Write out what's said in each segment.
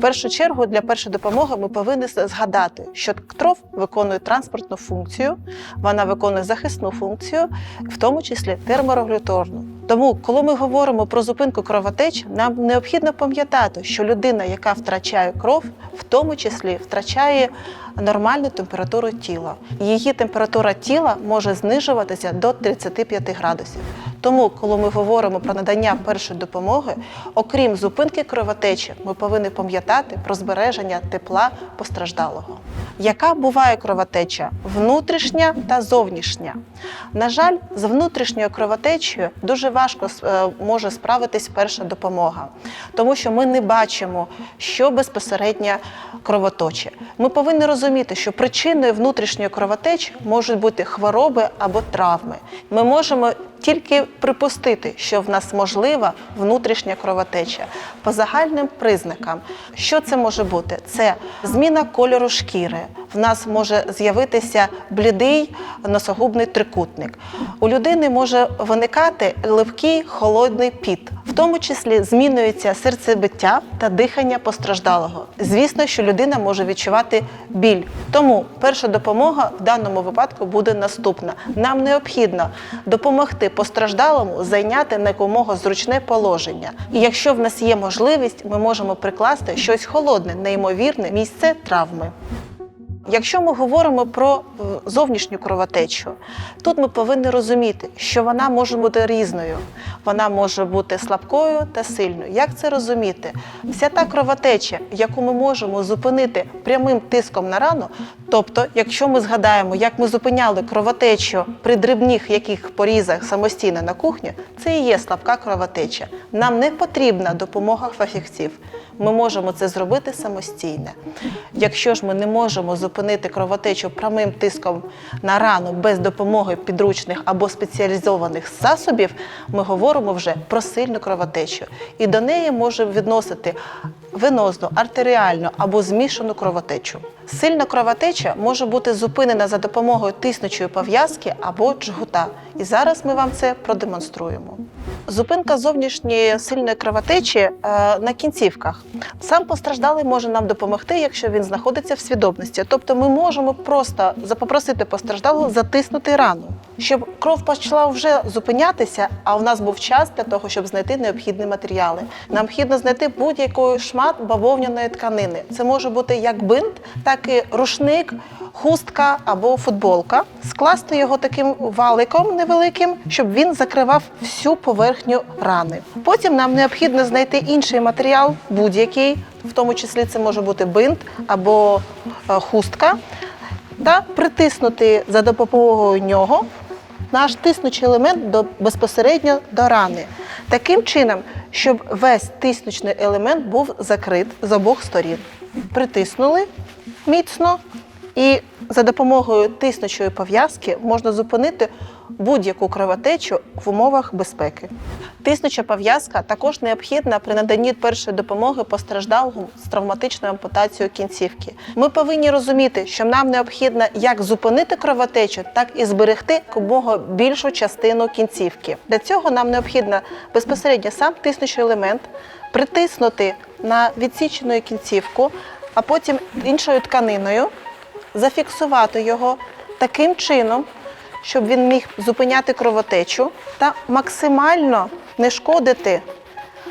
Першу чергу для першої допомоги ми повинні згадати, що кров виконує транспортну функцію, вона виконує захисну функцію, в тому числі терморегуляторну. Тому, коли ми говоримо про зупинку кровотеч, нам необхідно пам'ятати, що людина, яка втрачає кров, в тому числі втрачає нормальну температуру тіла. Її температура тіла може знижуватися до 35 градусів. Тому, коли ми говоримо про надання першої допомоги, окрім зупинки кровотечі, ми повинні пам'ятати про збереження тепла постраждалого. Яка буває кровотеча внутрішня та зовнішня? На жаль, з внутрішньою кровотечею дуже важко е, може справитись перша допомога, тому що ми не бачимо, що безпосередньо кровоточить. Ми повинні розуміти, що причиною внутрішньої кровотечі можуть бути хвороби або травми. Ми можемо тільки припустити, що в нас можлива внутрішня кровотеча по загальним признакам. Що це може бути? Це зміна кольору шкіри. В нас може з'явитися блідий носогубний трикутник. У людини може виникати липкий холодний піт, тому числі змінюється серцебиття та дихання постраждалого. Звісно, що людина може відчувати біль. Тому перша допомога в даному випадку буде наступна. Нам необхідно допомогти постраждалому зайняти на якомога зручне положення. І якщо в нас є можливість, ми можемо прикласти щось холодне, неймовірне місце травми. Якщо ми говоримо про е, зовнішню кровотечу, тут ми повинні розуміти, що вона може бути різною. Вона може бути слабкою та сильною. Як це розуміти? Вся та кровотеча, яку ми можемо зупинити прямим тиском на рану, тобто, якщо ми згадаємо, як ми зупиняли кровотечу при дрібних яких порізах самостійно на кухні, це і є слабка кровотеча. Нам не потрібна допомога фахівців. Ми можемо це зробити самостійно. Якщо ж ми не можемо зупинити кровотечу прямим тиском на рану без допомоги підручних або спеціалізованих засобів, ми говоримо вже про сильну кровотечу. І до неї може відносити венозну, артеріальну або змішану кровотечу. Сильна кровотеча може бути зупинена за допомогою тиснучої пов'язки або джгута. І зараз ми вам це продемонструємо. Зупинка зовнішньої сильної кровотечі е, на кінцівках. Сам постраждалий може нам допомогти, якщо він знаходиться в свідомості. Тобто ми можемо просто попросити постраждалого затиснути рану, щоб кров почала вже зупинятися, а у нас був час для того, щоб знайти необхідні матеріали. Необхідно знайти будь-який шмат бавовняної тканини. Це може бути як бинт, так і рушник, хустка або футболка, скласти його таким валиком невеликим, щоб він закривав всю поверхню рани. Потім нам необхідно знайти інший матеріал, будь-який, в тому числі це може бути бинт або е, хустка, та притиснути за допомогою нього наш тиснучий елемент до, безпосередньо до рани. Таким чином, щоб весь тиснучний елемент був закрит з обох сторін. Притиснули міцно, і за допомогою тиснучої пов'язки можна зупинити будь-яку кровотечу в умовах безпеки. Тиснуча пов'язка також необхідна при наданні першої допомоги постраждалому з травматичною ампутацією кінцівки. Ми повинні розуміти, що нам необхідно як зупинити кровотечу, так і зберегти якомога більшу частину кінцівки. Для цього нам необхідно безпосередньо сам тиснучий елемент притиснути на відсічену кінцівку, а потім іншою тканиною зафіксувати його таким чином, щоб він міг зупиняти кровотечу та максимально не шкодити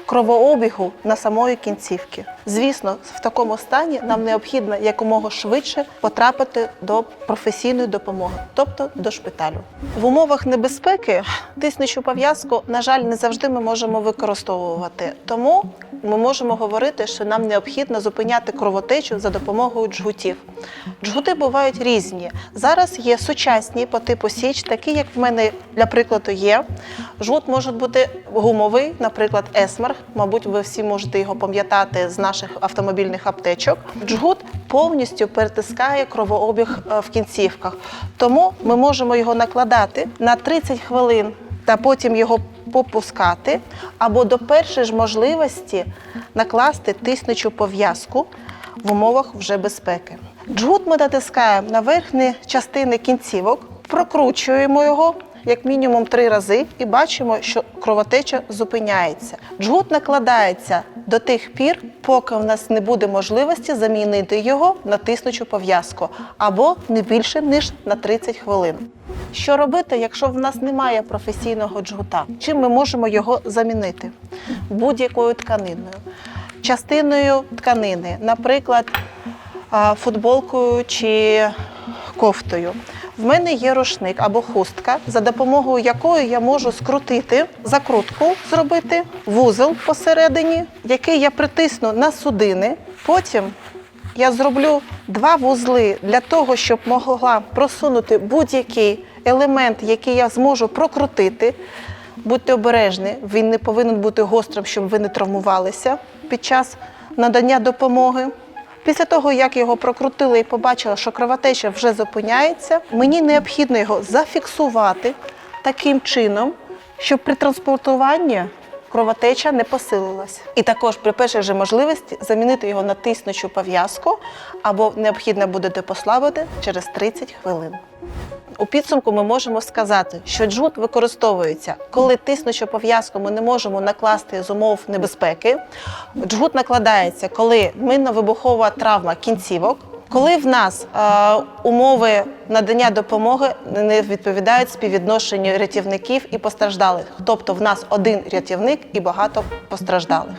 кровообігу на самої кінцівки. Звісно, в такому стані нам необхідно якомога швидше потрапити до професійної допомоги, тобто до шпиталю. В умовах небезпеки тиснучу пов'язку, на жаль, не завжди ми можемо використовувати. Тому ми можемо говорити, що нам необхідно зупиняти кровотечу за допомогою джгутів. Джгути бувають різні. Зараз є сучасні по типу Січ, такі, як в мене, для прикладу, є. Жгут може бути гумовий, наприклад, Есмарг. Мабуть, ви всі можете його пам'ятати з наших автомобільних аптечок. Джгут повністю перетискає кровообіг е, в кінцівках. Тому ми можемо його накладати на 30 хвилин та потім його попускати, або до першої ж можливості накласти тиснучу пов'язку в умовах вже безпеки. Джгут ми натискаємо на верхні частини кінцівок, прокручуємо його. Як мінімум три рази, і бачимо, що кровотеча зупиняється. Джгут накладається до тих пір, поки в нас не буде можливості замінити його на тиснучу пов'язку або не більше ніж на 30 хвилин. Що робити, якщо в нас немає професійного джгута? Чим ми можемо його замінити? Будь-якою тканиною, частиною тканини, наприклад, футболкою чи кофтою. В мене є рушник або хустка, за допомогою якої я можу скрутити закрутку, зробити вузол посередині, який я притисну на судини. Потім я зроблю два вузли для того, щоб могла просунути будь-який елемент, який я зможу прокрутити. Будьте обережні, він не повинен бути гострим, щоб ви не травмувалися під час надання допомоги. Після того, як його прокрутили і побачила, що кровотеча вже зупиняється, мені необхідно його зафіксувати таким чином, щоб при транспортуванні кровотеча не посилилась. І також при першій же можливості замінити його на тиснучу пов'язку або необхідно буде допослабити через 30 хвилин. У підсумку ми можемо сказати, що джут використовується, коли тиснучу пов'язку ми не можемо накласти з умов небезпеки. Джгут накладається, коли минно-вибухова травма кінцівок. Коли в нас е, умови надання допомоги не відповідають співвідношенню рятівників і постраждалих, тобто в нас один рятівник і багато постраждалих.